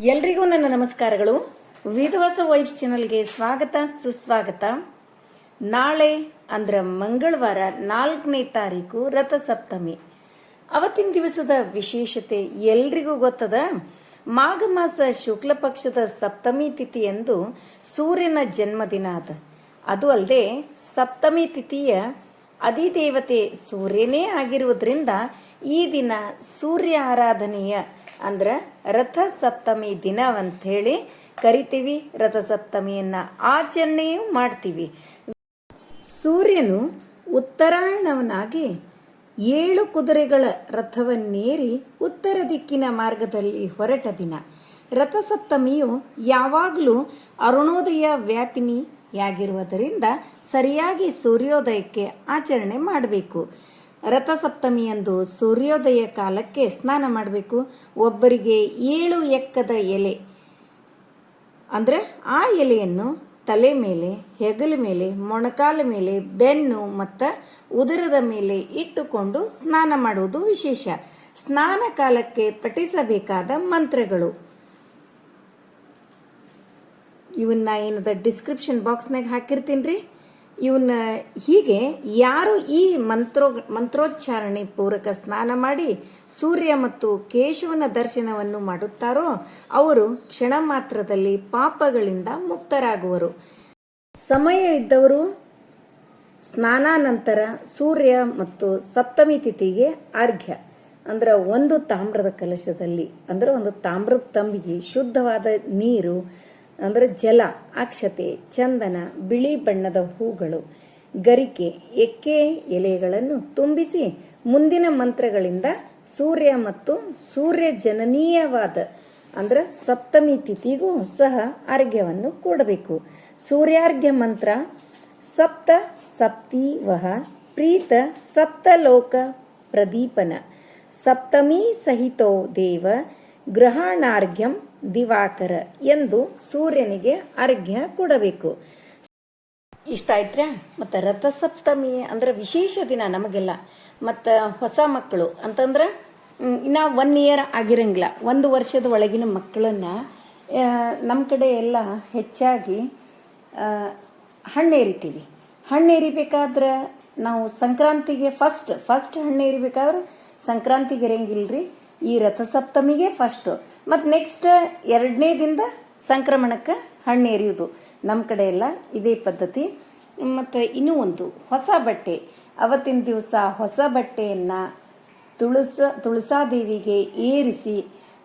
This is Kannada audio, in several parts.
ಎಲ್ರಿಗೂ ನನ್ನ ನಮಸ್ಕಾರಗಳು. ವಿಧವಾಸ ವೈಬ್ಸ್ ಚಾನಲ್ಗೆ ಸ್ವಾಗತ, ಸುಸ್ವಾಗತ. ನಾಳೆ ಅಂದ್ರೆ ಮಂಗಳವಾರ ನಾಲ್ಕನೇ ತಾರೀಕು ರಥಸಪ್ತಮಿ. ಅವತ್ತಿನ ದಿವಸದ ವಿಶೇಷತೆ ಎಲ್ರಿಗೂ ಗೊತ್ತದ? ಮಾಘ ಮಾಸ ಶುಕ್ಲ ಪಕ್ಷದ ಸಪ್ತಮಿ ತಿಥಿಯಂದು ಸೂರ್ಯನ ಜನ್ಮದಿನ ಅದ. ಅದು ಅಲ್ಲದೆ ಸಪ್ತಮಿ ತಿಥಿಯ ಅಧಿದೇವತೆ ಸೂರ್ಯನೇ ಆಗಿರುವುದರಿಂದ ಈ ದಿನ ಸೂರ್ಯ ಆರಾಧನೆಯ ಅಂದ್ರೆ ರಥ ಸಪ್ತಮಿ ದಿನ ಹೇಳಿ ಕರಿತೀವಿ. ರಥ ಸಪ್ತಮಿಯನ್ನ ಆಚರಣೆಯೂ ಮಾಡ್ತೀವಿ. ಸೂರ್ಯನು ಉತ್ತರಾಯಣವನಾಗಿ ಏಳು ಕುದುರೆಗಳ ರಥವನ್ನೇರಿ ಉತ್ತರ ದಿಕ್ಕಿನ ಮಾರ್ಗದಲ್ಲಿ ಹೊರಟ ದಿನ. ರಥಸಪ್ತಮಿಯು ಯಾವಾಗಲೂ ಅರುಣೋದಯ ವ್ಯಾಪಿನಿಯಾಗಿರುವುದರಿಂದ ಸರಿಯಾಗಿ ಸೂರ್ಯೋದಯಕ್ಕೆ ಆಚರಣೆ ಮಾಡಬೇಕು. ರಥಸಪ್ತಮಿಯಂದು ಸೂರ್ಯೋದಯ ಕಾಲಕ್ಕೆ ಸ್ನಾನ ಮಾಡಬೇಕು. ಒಬ್ಬರಿಗೆ ಏಳು ಎಕ್ಕದ ಎಲೆ. ಅಂದರೆ ಆ ಎಲೆಯನ್ನು ತಲೆ ಮೇಲೆ, ಹೆಗಲ ಮೇಲೆ, ಮೊಣಕಾಲ ಮೇಲೆ, ಬೆನ್ನು ಮತ್ತು ಉದರದ ಮೇಲೆ ಇಟ್ಟುಕೊಂಡು ಸ್ನಾನ ಮಾಡುವುದು ವಿಶೇಷ. ಸ್ನಾನ ಕಾಲಕ್ಕೆ ಪಠಿಸಬೇಕಾದ ಮಂತ್ರಗಳು. ಇವನ್ನ ಏನದ ಡಿಸ್ಕ್ರಿಪ್ಷನ್ ಬಾಕ್ಸ್ನಾಗ ಹಾಕಿರ್ತೀನಿ ರೀ. ಇವನ್ನ ಹೀಗೆ ಯಾರು ಈ ಮಂತ್ರೋ, ಮಂತ್ರೋಚ್ಚಾರಣೆ ಪೂರಕ ಸ್ನಾನ ಮಾಡಿ ಸೂರ್ಯ ಮತ್ತು ಕೇಶವನ ದರ್ಶನವನ್ನು ಮಾಡುತ್ತಾರೋ, ಅವರು ಕ್ಷಣ ಮಾತ್ರದಲ್ಲಿ ಪಾಪಗಳಿಂದ ಮುಕ್ತರಾಗುವರು. ಸಮಯ ಇದ್ದವರು ಸ್ನಾನಾನಂತರ ಸೂರ್ಯ ಮತ್ತು ಸಪ್ತಮಿ ತಿಥಿಗೆ ಅರ್ಘ್ಯ ಅಂದ್ರೆ ಒಂದು ತಾಮ್ರದ ಕಲಶದಲ್ಲಿ, ಅಂದ್ರೆ ಒಂದು ತಾಮ್ರದ ತಂಬಿಗೆ ಶುದ್ಧವಾದ ನೀರು ಅಂದ್ರೆ ಜಲ, ಅಕ್ಷತೆ, ಚಂದನ, ಬಿಳಿ ಬಣ್ಣದ ಹೂಗಳು, ಗರಿಕೆ ಎಕ್ಕೆ ಎಲೆಗಳನ್ನು ತುಂಬಿಸಿ ಮುಂದಿನ ಮಂತ್ರಗಳಿಂದ ಸೂರ್ಯ ಮತ್ತು ಸೂರ್ಯ ಜನನೀಯವಾದ ಅಂದ್ರೆ ಸಪ್ತಮಿ ತಿಥಿಗೂ ಸಹ ಅರ್ಘ್ಯವನ್ನು ಕೊಡಬೇಕು. ಸೂರ್ಯಾರ್ಘ್ಯ ಮಂತ್ರ, ಸಪ್ತ ಸಪ್ತಿ ವಹ ಪ್ರೀತ ಸಪ್ತಲೋಕ ಪ್ರದೀಪನ, ಸಪ್ತಮಿ ಸಹಿತೋ ದೇವ, ಗ್ರಹಣಾರ್ಘ್ಯಂ ದಿವಾಕರ ಎಂದು ಸೂರ್ಯನಿಗೆ ಅರ್ಘ್ಯ ಕೊಡಬೇಕು. ಇಷ್ಟ ಆಯ್ತ್ರ್ಯಾ ಮತ್ತು ರಥಸಪ್ತಮಿ ಅಂದ್ರೆ ವಿಶೇಷ ದಿನ ನಮಗೆಲ್ಲ. ಮತ್ತು ಹೊಸ ಮಕ್ಕಳು ಅಂತಂದ್ರೆ ಇನ್ನ ಒನ್ ಇಯರ್ ಆಗಿರಂಗಿಲ್ಲ ಒಂದು ವರ್ಷದ ಒಳಗಿನ ಮಕ್ಕಳನ್ನ ನಮ್ಮ ಕಡೆ ಎಲ್ಲ ಹೆಚ್ಚಾಗಿ ಹಣ್ಣು ಎರಿತೀವಿ ಹಣ್ಣು ಎರಿಬೇಕಾದ್ರೆ ನಾವು ಸಂಕ್ರಾಂತಿಗೆ ಫಸ್ಟ್ ಫಸ್ಟ್ ಹಣ್ಣು ಎರಿಬೇಕಾದ್ರೆ ಸಂಕ್ರಾಂತಿಗೆ ಎರೆಯಂಗಿಲ್ರಿ ಈ ರಥಸಪ್ತಮಿಗೆ ಫಸ್ಟು ಮತ್ತು ನೆಕ್ಸ್ಟ್ ಎರಡನೇದಿಂದ ಸಂಕ್ರಮಣಕ್ಕೆ ಹಣ್ಣು ನಮ್ಮ ಕಡೆ ಎಲ್ಲ ಇದೇ ಪದ್ಧತಿ. ಮತ್ತು ಇನ್ನೂ ಒಂದು, ಹೊಸ ಬಟ್ಟೆ. ಅವತ್ತಿನ ದಿವಸ ಹೊಸ ಬಟ್ಟೆಯನ್ನು ತುಳಸ, ತುಳಸಾದೇವಿಗೆ ಏರಿಸಿ,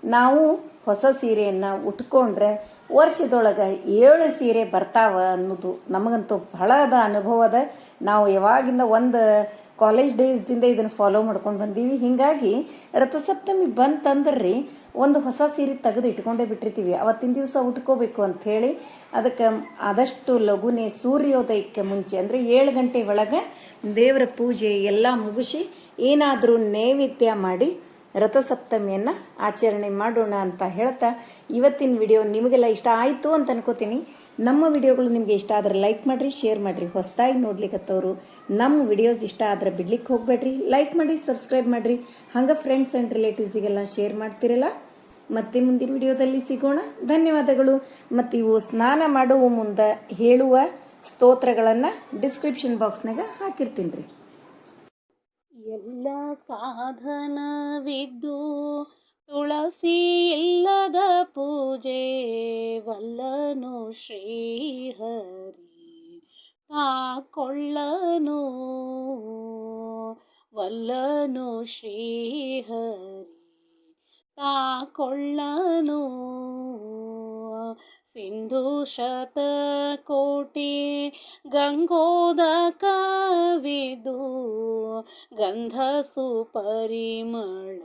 ನಾವು ಹೊಸ ಸೀರೆಯನ್ನು ಉಟ್ಕೊಂಡ್ರೆ ವರ್ಷದೊಳಗೆ ಏಳು ಸೀರೆ ಬರ್ತಾವ ಅನ್ನೋದು ನಮಗಂತೂ ಬಹಳದ ಅನುಭವ ಅದ. ನಾವು ಯಾವಾಗಿಂದ ಒಂದು ಕಾಲೇಜ್ ಡೇಸ್ದಿಂದ ಇದನ್ನು ಫಾಲೋ ಮಾಡ್ಕೊಂಡು ಬಂದೀವಿ. ಹೀಗಾಗಿ ರಥಸಪ್ತಮಿ ಬಂತಂದ್ರಿ ಒಂದು ಹೊಸ ಸೀರೆ ತೆಗೆದು ಇಟ್ಕೊಂಡೇ ಬಿಟ್ಟಿರ್ತೀವಿ. ಅವತ್ತಿನ ದಿವಸ ಉಟ್ಕೋಬೇಕು ಅಂತ ಹೇಳಿ ಅದಕ್ಕೆ ಆದಷ್ಟು ಲಘುನೆ ಸೂರ್ಯೋದಯಕ್ಕೆ ಮುಂಚೆ ಅಂದರೆ ಏಳು ಗಂಟೆ ಒಳಗೆ ದೇವರ ಪೂಜೆ ಎಲ್ಲ ಮುಗಿಸಿ ಏನಾದರೂ ನೈವೇದ್ಯ ಮಾಡಿ ರಥಸಪ್ತಮಿಯನ್ನು ಆಚರಣೆ ಮಾಡೋಣ ಅಂತ ಹೇಳ್ತಾ ಇವತ್ತಿನ ವಿಡಿಯೋ ನಿಮಗೆಲ್ಲ ಇಷ್ಟ ಆಯಿತು ಅಂತ ಅನ್ಕೋತೀನಿ. ನಮ್ಮ ವಿಡಿಯೋಗಳು ನಿಮಗೆ ಇಷ್ಟ ಆದರೆ ಲೈಕ್ ಮಾಡಿರಿ ಶೇರ್ ಮಾಡಿರಿ. ಹೊಸದಾಗಿ ನೋಡ್ಲಿಕ್ಕತ್ತವರು ನಮ್ಮ ವಿಡಿಯೋಸ್ ಇಷ್ಟ ಆದರೆ ಬಿಡ್ಲಿಕ್ಕೆ ಹೋಗಬೇಡ್ರಿ. ಲೈಕ್ ಮಾಡಿ ಸಬ್ಸ್ಕ್ರೈಬ್ ಮಾಡಿರಿ. ಹಂಗೆ ಫ್ರೆಂಡ್ಸ್ ಆ್ಯಂಡ್ ರಿಲೇಟಿವ್ಸಿಗೆಲ್ಲ ಶೇರ್ ಮಾಡ್ತಿರಲ್ಲ. ಮತ್ತೆ ಮುಂದಿನ ವಿಡಿಯೋದಲ್ಲಿ ಸಿಗೋಣ. ಧನ್ಯವಾದಗಳು. ಮತ್ತು ಇವು ಸ್ನಾನ ಮಾಡುವ ಮುಂದೆ ಹೇಳುವ ಸ್ತೋತ್ರಗಳನ್ನು ಡಿಸ್ಕ್ರಿಪ್ಷನ್ ಬಾಕ್ಸ್ನಾಗ ಹಾಕಿರ್ತೀನಿ ರೀ ಎಲ್ಲ ಸಾಧನವಿದ್ದು ತುಳಸಿ ಇಲ್ಲದ ಪೂಜೆ ವಲ್ಲನು ಶ್ರೀಹರಿ ತಾಕೊಳ್ಳನು. ವಲ್ಲನು ಶ್ರೀಹರಿ ತಾಕೊಳ್ಳನು. ಸಿಂಧು ಶತ ಶತಕೋಟಿ ಗಂಗೋದಕವಿದು ಗಂಧ ಸುಪರಿಮಳ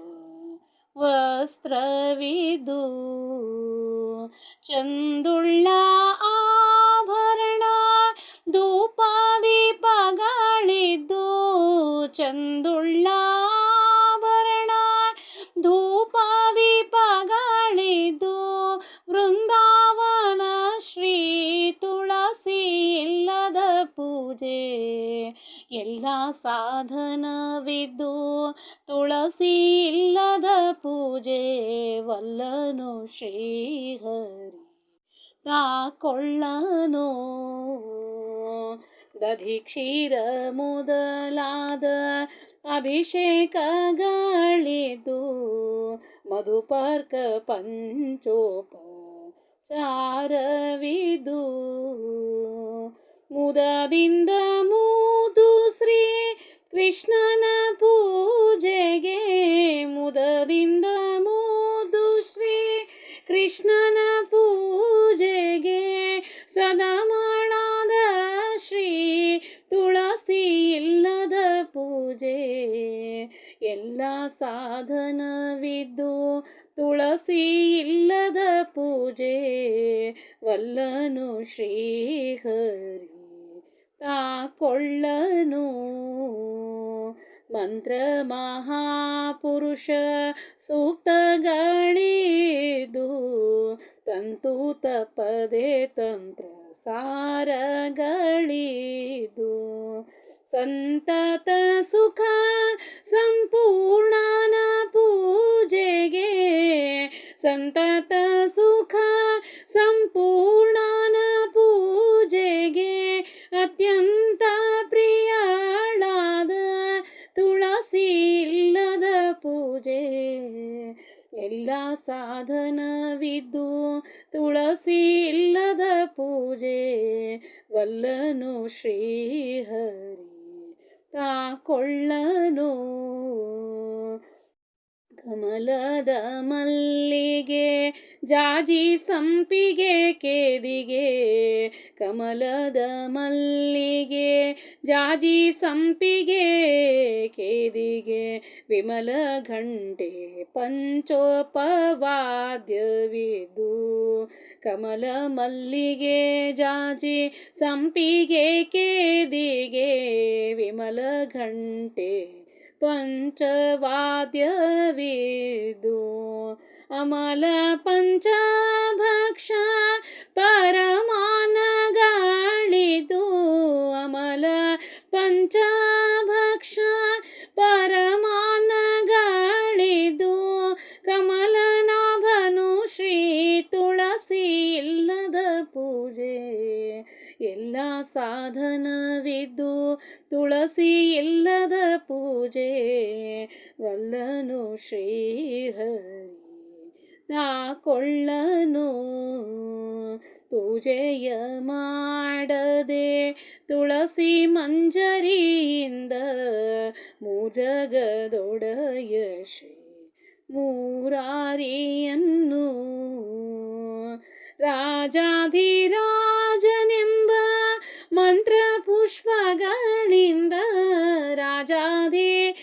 ವಸ್ತ್ರವಿದು ಚಂದುಳ್ಳ ಆಭರಣ ಧೂಪಾದೀಪಗಳಿದ್ದು ಚಂದುಳ್ಳ ಎಲ್ಲ ಸಾಧನವಿದ್ದು ತುಳ ತುಳಸಿ ಇಲ್ಲದ ಪೂಜೆ ವಲ್ಲನು ಶ್ರೀಹರಿ ತಾಕೊಳ್ಳನು. ದಧಿ ಕ್ಷೀರ ಮೊದಲಾದ ಅಭಿಷೇಕಗಳಿದ್ದು ಮಧುಪರ್ಕ ಪಂಚೋಪಚಾರವಿದು ಮುದದಿಂದ ಮೂದು ಶ್ರೀ ಕೃಷ್ಣನ ಪೂಜೆಗೆ ಮುದದಿಂದ ಮೂದು ಶ್ರೀ ಕೃಷ್ಣನ ಪೂಜೆಗೆ ಸದಾ ಮಾಡಾದ ಶ್ರೀ ತುಳಸಿ ಇಲ್ಲದ ಪೂಜೆ. ಎಲ್ಲ ಸಾಧನವಿದ್ದು ತುಳಸಿ ಇಲ್ಲದ ಪೂಜೆ. ವಲ್ಲನು ಶ್ರೀಹರಿ ತಾಕೊಳ್ಳನು. ಮಂತ್ರ ಮಹಾಪುರುಷ ಸೂಕ್ತಗಳಿದು ತಂತು ತಪದೆ ತಂತ್ರ ಸಾರಗಳಿದು. ಸಂತತ ಸುಖ ಸಂಪೂರ್ಣನ ಪೂಜೆಗೆ ಸಂತತ ಎಲ್ಲ ಸಾಧನವಿದ್ದು ತುಳಸಿ ಇಲ್ಲದ ಪೂಜೆ ವಲ್ಲನು ಶ್ರೀಹರಿ ತಾಕೊಳ್ಳನು. ಕಮಲದ ಮಲ್ಲಿಗೆ ಜಾಜಿ ಸಂಪಿಗೆ ಕೇದಿಗೆ, ಕಮಲದ ಮಲ್ಲಿಗೆ. ಜಾಜಿ ಸಂಪಿಗೆ ಕೇದಿಗೆ, ವಿಮಲ ಘಂಟೆ ಪಂಚೋಪವಾದ್ಯವಿದು. ಕಮಲ ಮಲ್ಲಿಗೆ, ಜಾಜಿ ಸಂಪಿಗೆ ಕೇದಿಗೆ, ವಿಮಲ ಘಂಟೆ ಪಂಚವಾದ್ಯವಿದು. ಅಮಲ ಪಂಚಭಕ್ಷ ಪರಮಾನಗಳಿದು ಅಮಲ ಪಂಚಭಕ್ಷ ಪರಮಾನಗಳಿದು ಕಮಲನಾಭನು ಶ್ರೀ ತುಳಸಿ ಇಲ್ಲದ ಪೂಜೆ. ಎಲ್ಲ ಸಾಧನವಿದ್ದು ತುಳಸಿ ಇಲ್ಲದ ಪೂಜೆ. ವಲ್ಲನು ಶ್ರೀಹರಿ ತಾಕೊಳ್ಳನು ಪೂಜೆಯ ಮಾಡದೆ ತುಳಸಿ ಮಂಜರಿಯಿಂದ ಮೂಜಗದೊಡೆಯ ಶ್ರೀ ಮೂರಾರಿಯನ್ನು ರಾಜಾಧಿರಾಜನೆಂಬ ಮಂತ್ರ ಪುಷ್ಪಗಳಿಂದ ರಾಜಾಧಿರಾಜನೆಂಬ